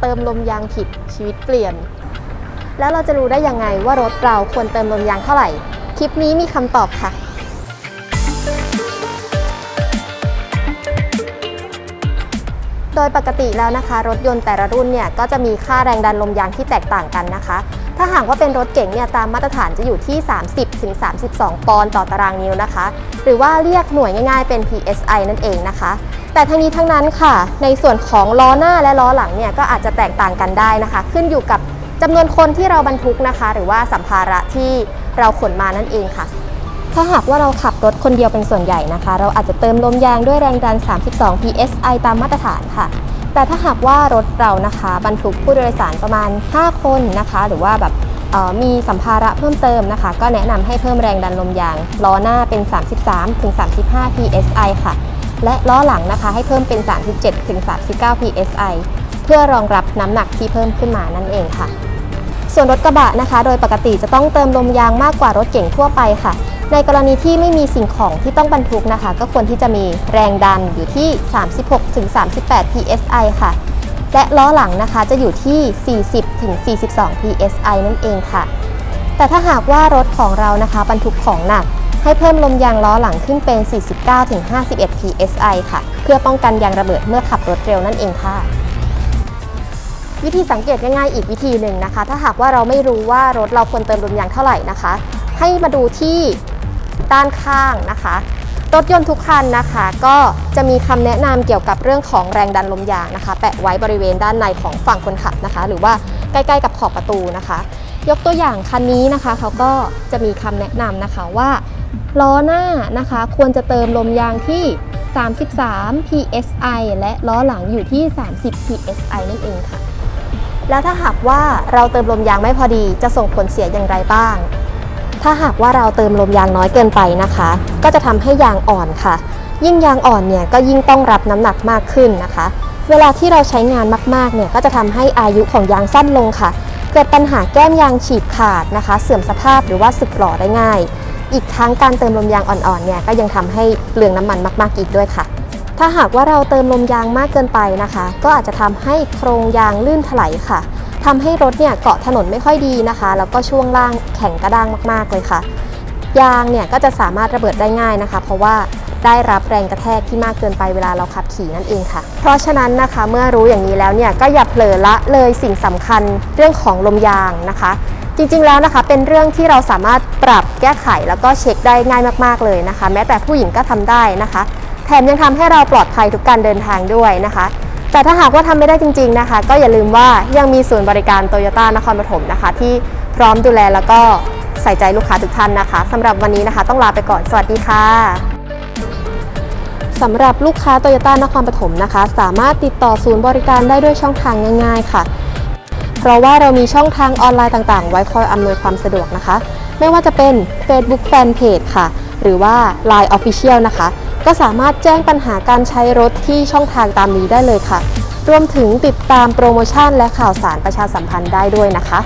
เติมลมยางผิดชีวิตเปลี่ยน แล้วเราจะรู้ได้ยังไงว่ารถเราควรเติมลมยางเท่าไหร่ คลิปนี้มีคำตอบค่ะโดยปกติแล้วนะคะ รถยนต์แต่ละรุ่นเนี่ยก็จะมีค่าแรงดันลมยางที่แตกต่างกันนะคะ ถ้าหากว่าเป็นรถเก๋งเนี่ยตามมาตรฐานจะอยู่ที่ 30ถึง32 ปอนด์ต่อตารางนิ้วนะคะ หรือว่าเรียกหน่วยง่ายๆเป็น PSI นั่นเองนะคะ แต่ทั้งนี้ทั้งนั้นค่ะ ในส่วนของล้อหน้าและล้อหลังเนี่ยก็อาจจะแตกต่างกันได้นะคะ ขึ้นอยู่กับจำนวนคนที่เราบรรทุกนะคะ หรือว่าสัมภาระที่เราขนมานั่นเองค่ะ ถ้าหากว่าเราขับรถคนเดียวเป็นส่วนใหญ่นะคะ เราอาจจะเติมลมยางด้วยแรงดัน 32 psi ตามมาตรฐานค่ะ แต่ถ้าหากว่ารถเรานะคะบรรทุกผู้โดยสารประมาณ 5 คนนะคะ หรือว่าแบบมีสัมภาระเพิ่มเติมนะคะ ก็แนะนำให้เพิ่มแรงดันลมยางล้อหน้าเป็น 33ถึง35 psi ค่ะ และล้อหลังนะคะให้เพิ่มเป็น 37ถึง39 psi เพื่อรองรับน้ำหนักที่เพิ่มขึ้นมานั่นเองค่ะ ส่วนรถกระบะนะคะ โดยปกติจะต้องเติมลมยางมากกว่ารถเก๋งทั่วไปค่ะ ในกรณีที่ไม่มีสิ่งของที่ต้องบรรทุกนะคะ ก็ควรที่จะมีแรงดันอยู่ที่ 36-38 psi ค่ะ และล้อหลังนะคะจะอยู่ที่ 40-42 psi นั่นเองค่ะ แต่ถ้าหากว่ารถของเรานะคะบรรทุกของหนัก ให้เพิ่มลมยางล้อหลังขึ้นเป็น 49-51 psi ค่ะ เพื่อป้องกันยางระเบิดเมื่อขับรถเร็วนั่นเองค่ะวิธีสังเกตง่ายๆอีกวิธีหนึ่งนะคะ ถ้าหากว่าเราไม่รู้ว่ารถเราควรเติมลมยางเท่าไหร่นะคะ ให้มาดูที่ ด้านข้างนะคะ รถยนต์ทุกคันนะคะ ก็จะมีคำแนะนำเกี่ยวกับเรื่องของแรงดันลมยางนะคะ แปะไว้บริเวณด้านในของฝั่งคนขับนะคะ หรือว่าใกล้ๆกับขอบประตูนะคะ ยกตัวอย่างคันนี้นะคะเขาก็จะมีคำแนะนำนะคะว่าล้อหน้านะคะควรจะเติมลมยางที่ 33 psi และล้อหลังอยู่ที่ 30 psi นั่นเองค่ะ แล้วถ้าหากว่าเราเติมลมยางไม่พอดีจะส่งผลเสียอย่างไรบ้าง ถ้าหากว่าเราเติมลมยางน้อยเกินไปนะคะ ก็จะทำให้ยางอ่อนค่ะ ยิ่งยางอ่อนเนี่ยก็ยิ่งต้องรับน้ำหนักมากขึ้นนะคะ เวลาที่เราใช้งานมากๆเนี่ยก็จะทำให้อายุของยางสั้นลงค่ะ เกิดปัญหาแก้มยางฉีกขาดนะคะ เสื่อมสภาพหรือว่าสึกหล่อได้ง่าย อีกทั้งการเติมลมยางอ่อนๆเนี่ยก็ยังทำให้เปลืองน้ำมันมากๆอีกด้วยค่ะถ้าหากว่าเราเติมลมยางมากเกินไปนะคะ ก็อาจจะทำให้โครงยางลื่นถลายค่ะ ทำให้รถเนี่ยเกาะถนนไม่ค่อยดีนะคะ แล้วก็ช่วงล่างแข็งกระด้างมากๆเลยค่ะ ยางเนี่ยก็จะสามารถระเบิดได้ง่ายนะคะ เพราะว่าได้รับแรงกระแทกที่มากเกินไปเวลาเราขับขี่นั่นเองค่ะ เพราะฉะนั้นนะคะเมื่อรู้อย่างนี้แล้วเนี่ยก็อย่าเผลอละเลยสิ่งสำคัญเรื่องของลมยางนะคะ จริงๆแล้วนะคะเป็นเรื่องที่เราสามารถปรับแก้ไขแล้วก็เช็คได้ง่ายมากๆเลยนะคะ แม้แต่ผู้หญิงก็ทำได้นะคะ แถมยังทำให้เราปลอดภัยทุกการเดินทางด้วยนะคะ แต่ถ้าหากว่าทำไม่ได้จริง ๆนะคะ ก็อย่าลืมว่ายังมีศูนย์บริการโตโยต้านครปฐมนะคะ ที่พร้อมดูแลแล้วก็ใส่ใจลูกค้าทุกท่านนะคะสำหรับวันนี้นะคะ ต้องลาไปก่อนสวัสดีค่ะสำหรับลูกค้าโตโยต้านครปฐมนะคะ สามารถติดต่อศูนย์บริการได้ด้วยช่องทางง่าย ๆ ค่ะ เพราะว่าเรามีช่องทางออนไลน์ต่างๆ ไว้คอยอำนวยความสะดวกนะคะ ไม่ว่าจะเป็น Facebook Fanpage ค่ะ หรือว่า Line Official นะคะ ก็สามารถแจ้งปัญหาการใช้รถที่ช่องทางตามนี้ได้เลยค่ะ รวมถึงติดตามโปรโมชั่นและข่าวสารประชาสัมพันธ์ได้ด้วยนะคะ